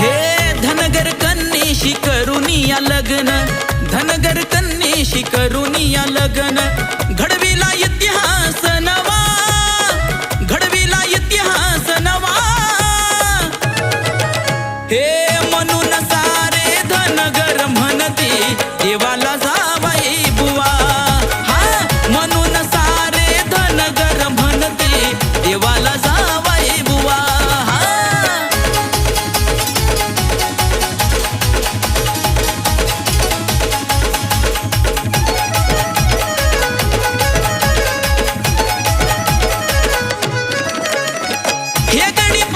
हे धनगर कन्याशी करुनी या लग्न धनगर कन्याशी करुनी या लग्न घडविला इतिहास नवा घडविला इतिहास नवा. हे म्हणून सारे धनगर म्हणते देवाला जावाई बुवा. हा म्हणून सारे धनगर म्हणती देवाला हे गणित